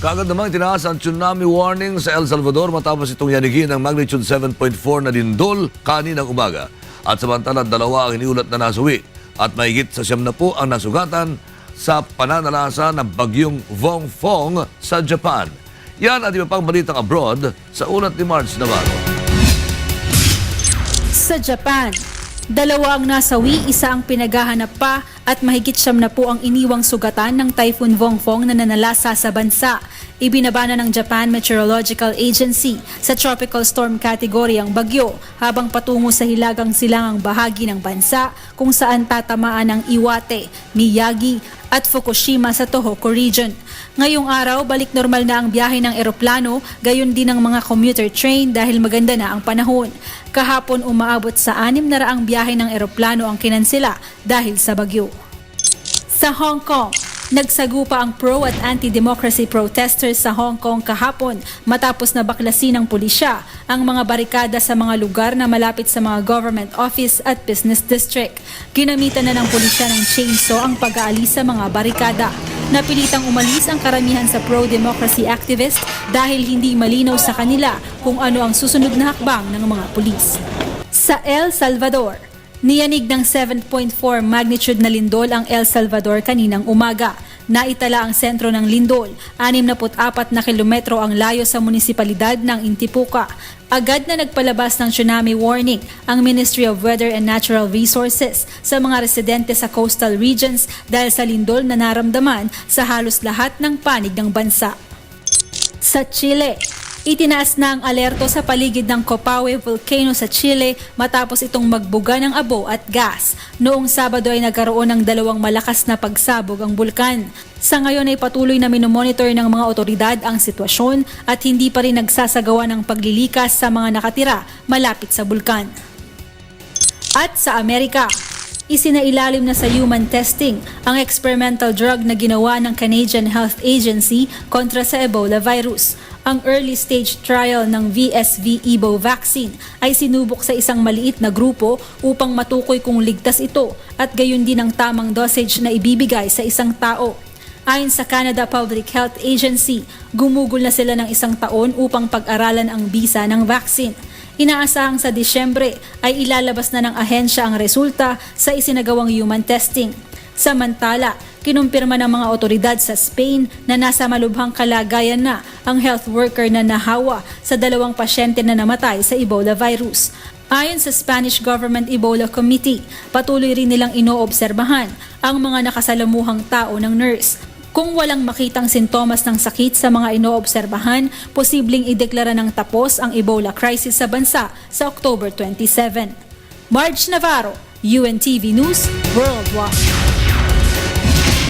Kaagad namang itinaas ang tsunami warning sa El Salvador matapos itong yanigin ng magnitude 7.4 na lindol kaninang umaga. At samantala dalawa ang iniulat na nasuwi at mahigit sa siyam na po ang nasugatan sa pananalasa ng bagyong Vongfong sa Japan. Yan at iba pang balitang abroad sa ulat ni Marge Navarro. Sa Japan, dalawa ang nasawi, isa ang pinaghahanap pa at mahigit siyam na po ang iniwang sugatan ng Typhoon Vongfong na nanalasa sa bansa. Ibinabana ng Japan Meteorological Agency sa tropical storm category ang bagyo habang patungo sa hilagang silangang bahagi ng bansa kung saan tatamaan ang Iwate, Miyagi at Fukushima sa Tohoku region. Ngayong araw, balik normal na ang biyahe ng eroplano, gayon din ang mga commuter train dahil maganda na ang panahon. Kahapon umaabot sa anim na raang biyahe ng eroplano ang kinansela dahil sa bagyo. Sa Hong Kong, nagsagupa ang pro at anti-democracy protesters sa Hong Kong kahapon matapos na baklasin ng pulisya ang mga barikada sa mga lugar na malapit sa mga government office at business district. Ginamitan na ng pulisya ng chainsaw ang pag-aalis sa mga barikada. Napilitang umalis ang karamihan sa pro-democracy activist dahil hindi malinaw sa kanila kung ano ang susunod na hakbang ng mga pulis. Sa El Salvador, Niyanig ng 7.4 magnitude na lindol ang El Salvador kaninang umaga. Naitala ang sentro ng lindol, 64 na kilometro ang layo sa munisipalidad ng Intipuca. Agad na nagpalabas ng tsunami warning ang Ministry of Weather and Natural Resources sa mga residente sa coastal regions dahil sa lindol na naramdaman sa halos lahat ng panig ng bansa. Sa Chile, itinaas na ang alerto sa paligid ng Copawe Volcano sa Chile matapos itong magbuga ng abo at gas. Noong Sabado ay nagkaroon ng dalawang malakas na pagsabog ang bulkan. Sa ngayon ay patuloy na minomonitor ng mga otoridad ang sitwasyon at hindi pa rin nagsasagawa ng paglilikas sa mga nakatira malapit sa bulkan. At sa Amerika, isinailalim na sa human testing ang experimental drug na ginawa ng Canadian Health Agency kontra sa Ebola virus. Ang early stage trial ng VSV Ebo vaccine ay sinubok sa isang maliit na grupo upang matukoy kung ligtas ito at gayon din ang tamang dosage na ibibigay sa isang tao. Ayon sa Canada Public Health Agency, gumugol na sila ng isang taon upang pag-aralan ang bisa ng vaccine. Inaasahang sa Disyembre ay ilalabas na ng ahensya ang resulta sa isinagawang human testing. Samantala, kinumpirma ng mga otoridad sa Spain na nasa malubhang kalagayan na ang health worker na nahawa sa dalawang pasyente na namatay sa Ebola virus. Ayon sa Spanish Government Ebola Committee, patuloy rin nilang inoobserbahan ang mga nakasalamuhang tao ng nurse. Kung walang makitang sintomas ng sakit sa mga inoobserbahan, posibleng ideklara ng tapos ang Ebola crisis sa bansa sa October 27. Marge Navarro, UNTV News, Worldwide.